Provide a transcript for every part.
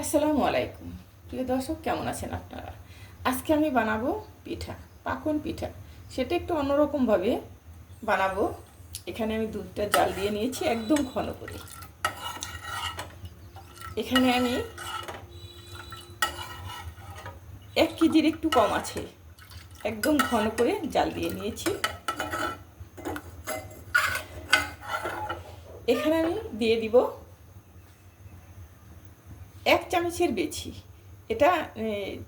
আসসালামু আলাইকুম। প্রিয় দর্শক, কেমন আছেন আপনারা? আজকে আমি বানাবো পিঠা, পাকন পিঠা। সেটা একটু অন্যরকমভাবে বানাবো। এখানে আমি দুধটা জাল দিয়ে নিয়েছি একদম ঘন করে। এখানে আমি এক কেজির একটু কম আছে। একদম ঘন করে জাল দিয়ে নিয়েছি। এখানে আমি দিয়ে দিব এক চামচের বেশি। এটা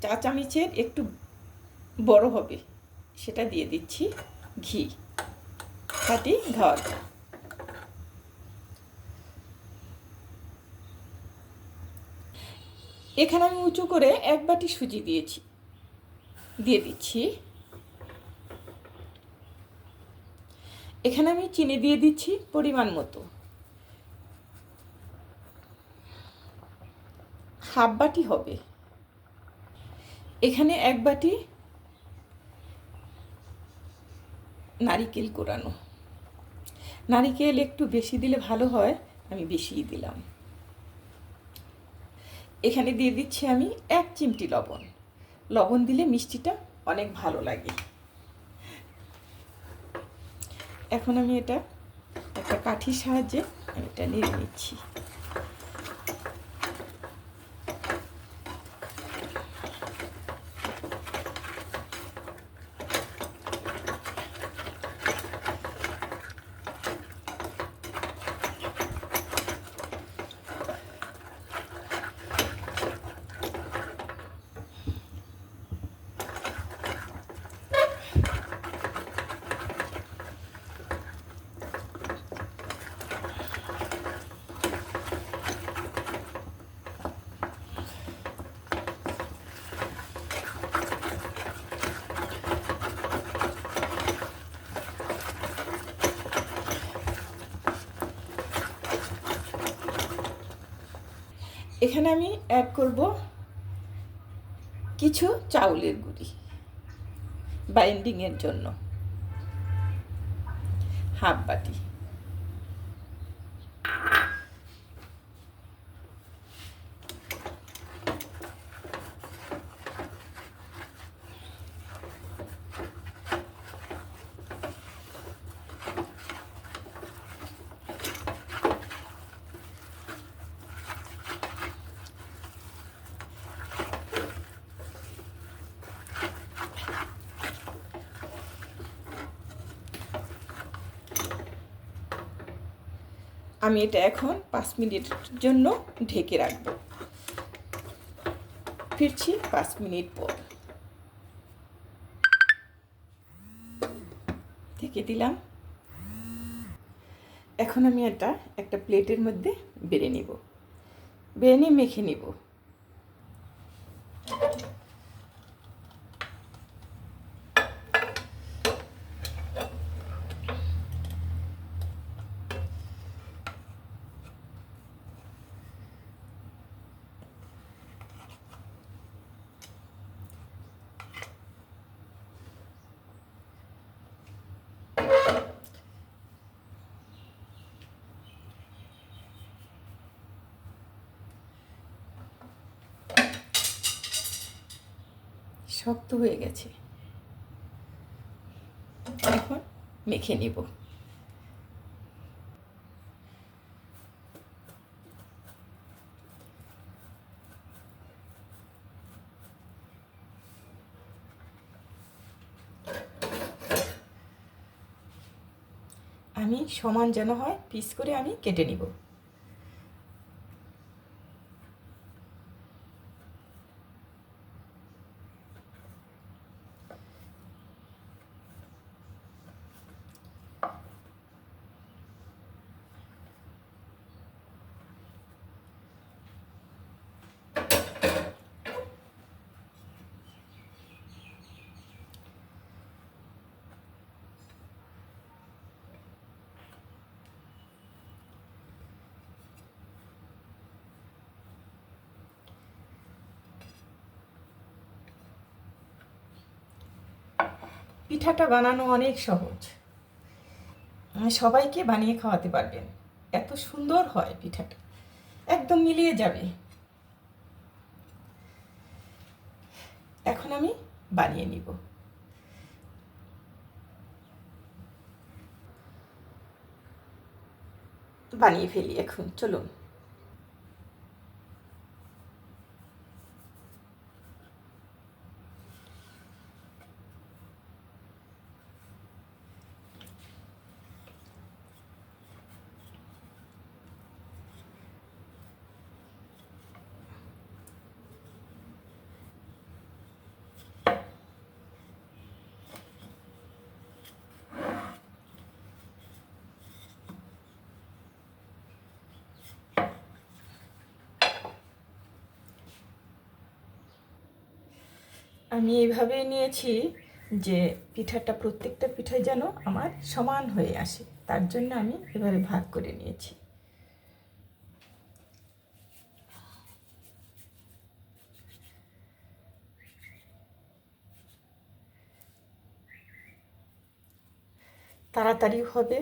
চা চামচের একটু বড় হবে। সেটা দিয়ে দিচ্ছি ঘি। খাঁটি ঘর এখানে আমি উঁচু করে এক বাটি সুজি দিয়েছি। দিয়ে দিচ্ছি। এখানে আমি চিনি দিয়ে দিচ্ছি পরিমাণ মতো। হাফ বাটি হবে। এখানে এক বাটি নারিকেল কোরানো। নারিকেল একটু বেশি দিলে ভালো হয়, আমি বেশিই দিলাম। এখানে দিয়ে দিচ্ছি আমি এক চিমটি লবণ। লবণ দিলে মিষ্টিটা অনেক ভালো লাগে। এখন আমি এটা একটা কাঠির সাহায্যে আমি এটা নিয়ে নিচ্ছি। এখানে আমি অ্যাড করব কিছু চাউলের গুঁড়ি বাইন্ডিংয়ের জন্য। হাফ বাটি। আমি এটা এখন পাঁচ মিনিটের জন্য ঢেকে রাখব। ফিরছি পাঁচ মিনিট পর। ঢেকে দিলাম। এখন আমি এটা একটা প্লেটের মধ্যে বেড়ে নিব। বেড়ে নিয়ে মেখে নিব। শক্ত হয়ে গেছে। এখন মেখে নিব। আমি সমান যেন হয়, পিস করে আমি কেটে নিব। পিঠাটা বানানো অনেক সহজ। মানে সবাইকে বানিয়ে খাওয়াতে পারবেন। এত সুন্দর হয় পিঠাটা। একদম মিলিয়ে যাবে। এখন আমি বানিয়ে নিব। বানিয়ে ফেলি এখন, চলুন। আমি এইভাবেই নিয়েছি যে পিঠাটা প্রত্যেকটা পিঠাই যেন আমার সমান হয়ে আসে। তার জন্য আমি এভাবে ভাগ করে নিয়েছি। তাড়াতাড়ি হবে।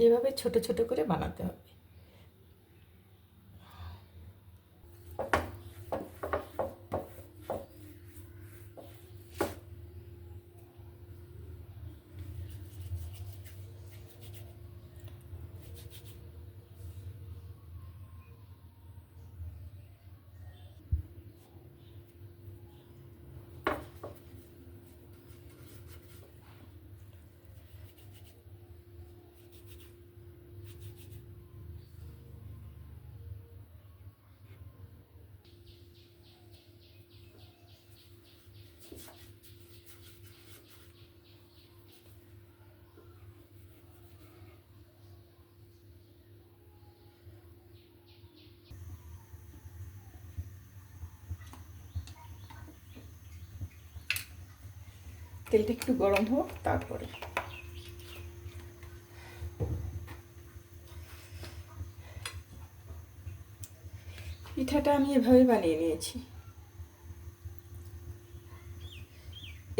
এভাবে ছোট ছোট করে বানাতে হবে। তেলটা একটু গরম হোক, তারপরে। পিঠাটা আমি এভাবে বানিয়ে নিয়েছি।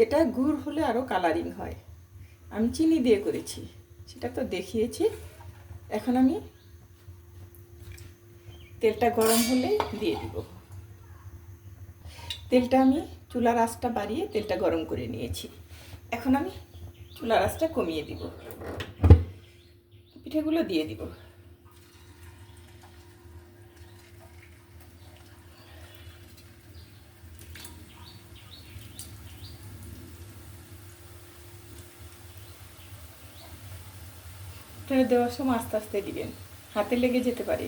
এটা গুড় হলে আরও কালারিং হয়। আমি চিনি দিয়ে করেছি, সেটা তো দেখিয়েছি। এখন আমি তেলটা গরম হলে দিয়ে দিব। তেলটা আমি চুলার আঁচটা বাড়িয়ে তেলটা গরম করে নিয়েছি। এখন আমি চুলার আঁচটা কমিয়ে দিব। পিঠেগুলো দিয়ে দিব। দেওয়ার সময় আস্তে আস্তে দিবেন। হাতে লেগে যেতে পারে,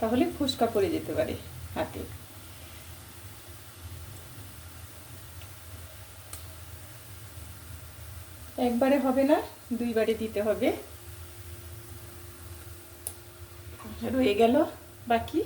তাহলে ফুসকা পড়ে যেতে পারে হাতে। একবারে হবে না দুইবারে দিতে হবে। রয়ে গেল বাকি।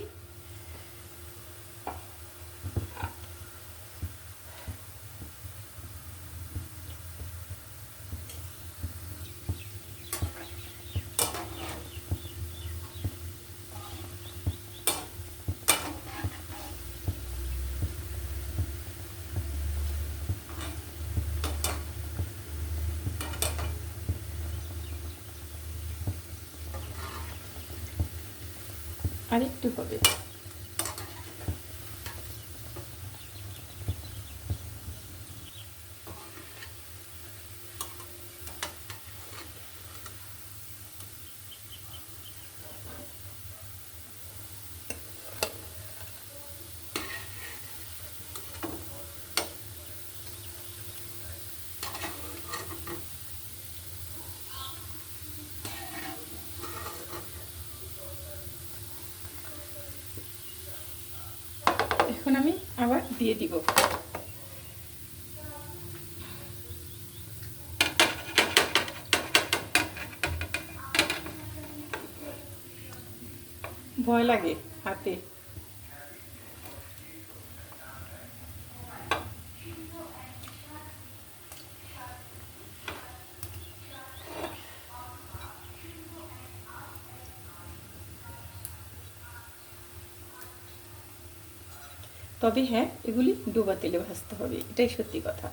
আরেকটু হবে এখন আমি আবার দিয়ে দিব। ভয় লাগে হাতে। তবে হ্যাঁ এগুলি ডুবা তেলে ভাজতে হবে, এটাই সত্যি কথা।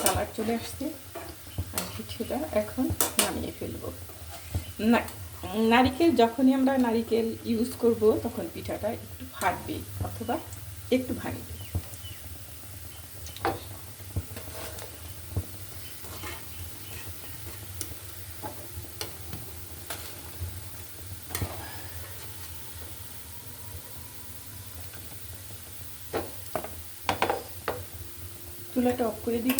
কালার চলে আসছে, আর কিছুটা এখন নামিয়ে ফেলব। না, নারিকেল যখনই আমরা নারিকেল ইউজ করব, তখন পিঠাটা একটু ফাটবে, অথবা একটু ভাঙবে। চুলাটা অফ করে দিব।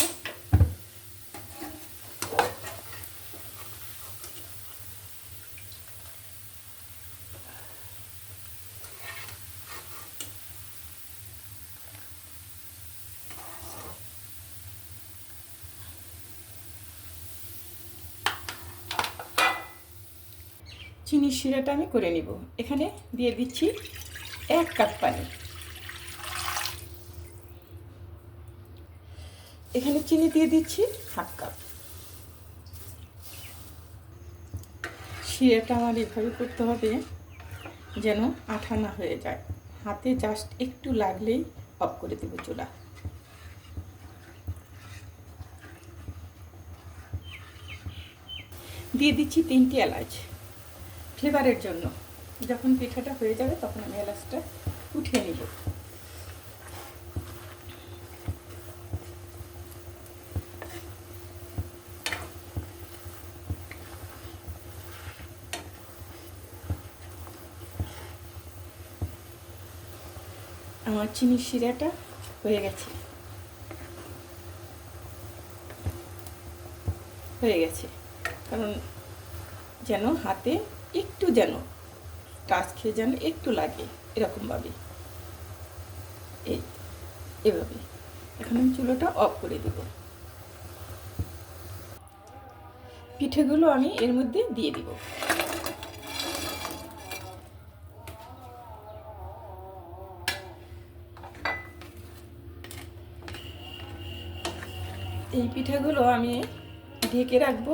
চিনির শিরাটা আমি করে নিব। এখানে দিয়ে দিচ্ছি এক কাপ পানি। এখানে চিনি দিয়ে দিচ্ছি হাফ কাপ। শিরাটা আমার এভাবে করতে হবে যেন আঠা না হয়ে যায়। হাতে জাস্ট একটু লাগলেই অফ করে দেবো চুলা। দিয়ে দিচ্ছি তিনটি এলাচ। ফ্লেভারের জন্য। যখন পিঠাটা হয়ে যাবে তখন আমি এলাচটা উঠিয়ে নিব। আমার চিনির শিরাটা হয়ে গেছে। হয়ে গেছে। কারণ যেন হাতে একটু যেন টাচ খেয়ে যেন একটু লাগে এরকমভাবে। এই, এভাবে। এখন আমি চুলোটা অফ করে দেব। পিঠেগুলো আমি এর মধ্যে দিয়ে দিব। এই পিঠাগুলো আমি ঢেকে রাখব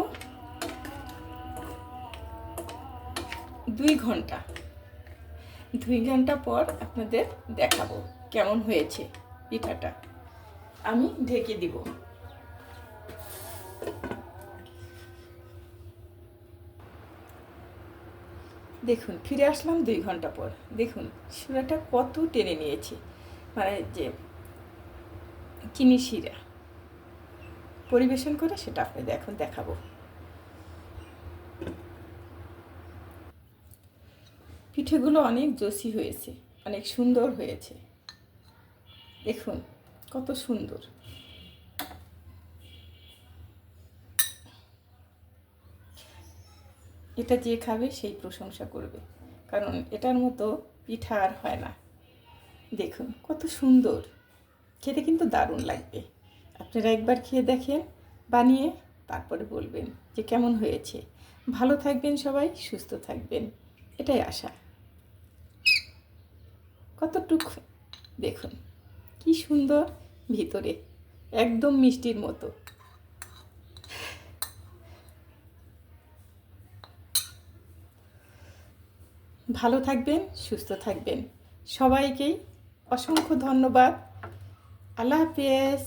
দুই ঘণ্টা। দুই ঘণ্টা পর আপনাদের দেখাবো কেমন হয়েছে পিঠাটা। আমি ঢেকে দিব। দেখুন, ফিরে আসলাম দুই ঘণ্টা পর। দেখুন, শিরাটা কত টেনে নিয়েছে। মানে যে চিনি শিরা। পরিবেশন করে সেটা আপনাদের এখন দেখাবো। পিঠেগুলো অনেক জসি হয়েছে, অনেক সুন্দর হয়েছে। দেখুন, কত সুন্দর। এটা যে খাবে সেই প্রশংসা করবে, কারণ এটার মতো পিঠা আর হয় না। দেখুন, কত সুন্দর। খেতে কিন্তু দারুণ লাগবে। আপনারা একবার খেয়ে দেখেন, বানিয়ে তারপরে বলবেন যে কেমন হয়েছে। ভালো থাকবেন সবাই, সুস্থ থাকবেন। এটাই আশা। কতটুক দেখুন, কি সুন্দর ভিতরে, একদম মিষ্টির মতো। ভালো থাকবেন, সুস্থ থাকবেন। সবাইকেই অসংখ্য ধন্যবাদ। আল্লাহ হাফেজ।